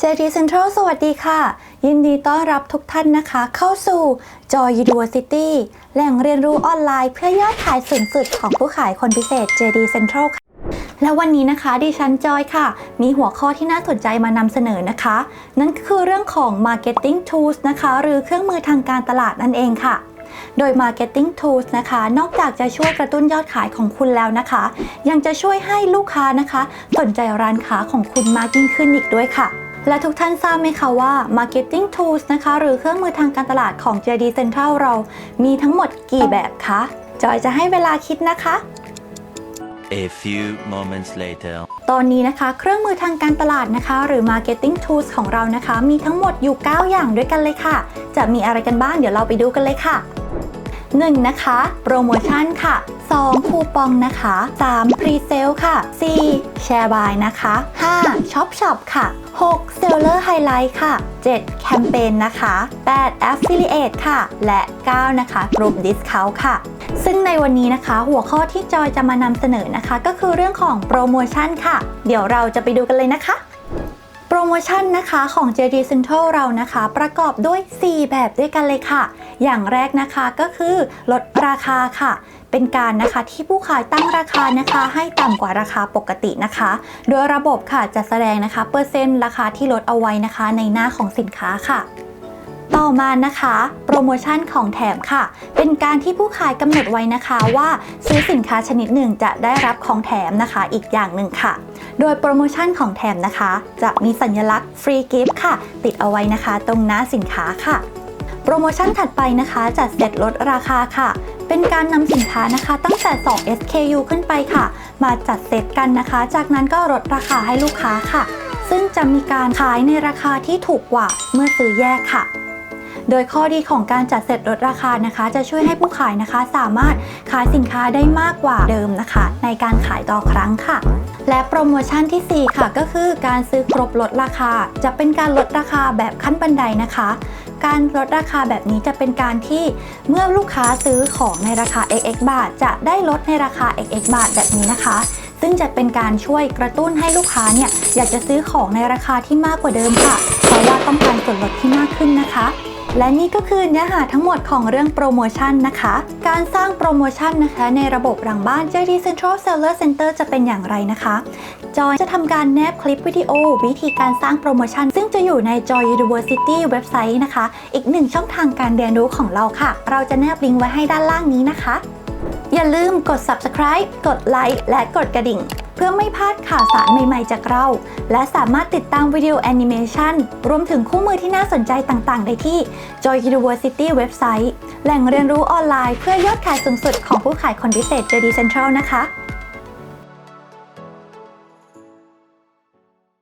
JD Central สวัสดีค่ะ ยินดีต้อนรับทุกท่านนะคะ เข้าสู่ Joy University แหล่งเรียนรู้ออนไลน์เพื่อยอดขายสูงสุดของผู้ขายคนพิเศษ JD Central ค่ะ และวันนี้นะคะดิฉันจอยค่ะ มีหัวข้อที่น่าสนใจมานำเสนอนะคะ นั่นก็คือเรื่องของ Marketing Tools นะคะ หรือเครื่องมือทางการตลาดนั่นเองค่ะ โดย Marketing Tools นะคะ นอกจากจะช่วยกระตุ้นยอดขายของคุณแล้วนะคะ ยังจะช่วยให้ลูกค้านะคะ สนใจร้านค้าของคุณมากยิ่งขึ้นอีกด้วยค่ะและทุกท่านทราบไหมคะว่า Marketing Tools นะคะ หรือเครื่องมือทางการตลาดของ JD Central เรา มีทั้งหมดกี่แบบคะ จอยจะให้เวลาคิดนะคะ A few moments later. ตอนนี้นะคะ เครื่องมือทางการตลาดนะคะ หรือ Marketing Tools ของเรานะคะ มีทั้งหมดอยู่ 9 อย่างด้วยกันเลยค่ะ จะมีอะไรกันบ้างเดี๋ยวเราไปดูกันเลยค่ะ 1. นะคะ โปรโมชั่นค่ะ 2. คูปองนะคะ 3. พรีเซลค่ะ 4. แชร์บายนะคะ 5. ช็อปช็อปค่ะ 6. เซลเลอร์ไฮไลท์ค่ะ 7. แคมเปญนะคะ 8. Affiliate ค่ะ และ 9 นะคะกลุ่ม Discount ค่ะซึ่งในวันนี้นะคะ หัวข้อที่จอยจะมานำเสนอนะคะ ก็คือเรื่องของโปรโมชั่นค่ะ เดี๋ยวเราจะไปดูกันเลยนะคะ รโมชั่นนะคะของ JD Central เรานะคะ ประกอบด้วย 4 แบบด้วยกันเลยค่ะ อย่างแรกนะคะก็คือลดราคาค่ะ เป็นการนะคะที่ผู้ขายตั้งราคานะคะ ให้ต่ำกว่าราคาปกตินะคะ โดยระบบค่ะจะแสดงนะคะเปอร์เซ็นต์ราคาที่ลดเอาไว้นะคะ ในหน้าของสินค้าค่ะต่อมานะคะ โปรโมชั่นของแถมค่ะ เป็นการที่ผู้ขายกำหนดไว้นะคะว่าซื้อสินค้าชนิดหนึ่งจะได้รับของแถมนะคะอีกอย่างหนึ่งค่ะ โดยโปรโมชั่นของแถมนะคะ จะมีสัญลักษณ์ฟรีกิฟต์ค่ะ ติดเอาไว้นะคะ ตรงหน้าสินค้าค่ะ โปรโมชั่นถัดไปนะคะจัดเซตลดราคาค่ะ เป็นการนำสินค้านะคะ ตั้งแต่ 2 SKU ขึ้นไปค่ะ มาจัดเซตกันนะคะ จากนั้นก็ลดราคาให้ลูกค้าค่ะ ซึ่งจะมีการขายในราคาที่ถูกกว่าเมื่อซื้อแยกค่ะโดยข้อดีของการจัดเซตลดราคานะคะ จะช่วยให้ผู้ขายนะคะ สามารถขายสินค้าได้มากกว่าเดิมนะคะ ในการขายต่อครั้งค่ะ และโปรโมชั่นที่ 4 ค่ะก็คือการซื้อครบลดราคา จะเป็นการลดราคาแบบขั้นบันไดนะคะ การลดราคาแบบนี้จะเป็นการที่เมื่อลูกค้าซื้อของในราคา xx บาท จะได้ลดในราคา xx บาทแบบนี้นะคะซึ่งจะเป็นการช่วยกระตุ้นให้ลูกค้าเนี่ยอยากจะซื้อของในราคาที่มากกว่าเดิมค่ะ เพราะว่าต้องการส่วนลดที่มากขึ้นนะคะ และนี่ก็คือเนื้อหาทั้งหมดของเรื่องโปรโมชั่นนะคะ การสร้างโปรโมชั่นนะคะ ในระบบหลังบ้าน JD Central Seller Center จะเป็นอย่างไรนะคะ จอยจะทำการแนบคลิปวิดีโอ วิธีการสร้างโปรโมชั่น ซึ่งจะอยู่ใน Joy University เว็บไซต์นะคะ อีกหนึ่งช่องทางการเรียนรู้ของเราค่ะ เราจะแนบลิงก์ไว้ให้ด้านล่างนี้นะคะ อย่าลืมกด subscribe กดไลค์และกดกระดิ่ง เพื่อไม่พลาดข่าวสารใหม่ๆจากเรา และสามารถติดตามวิดีโอแอนิเมชันรวมถึงคู่มือที่น่าสนใจต่างๆ ได้ที่ Joy University เว็บไซต์ แหล่งเรียนรู้ออนไลน์เพื่อยอดขายสูงสุดของผู้ขายคนพิเศษ JD Central นะคะ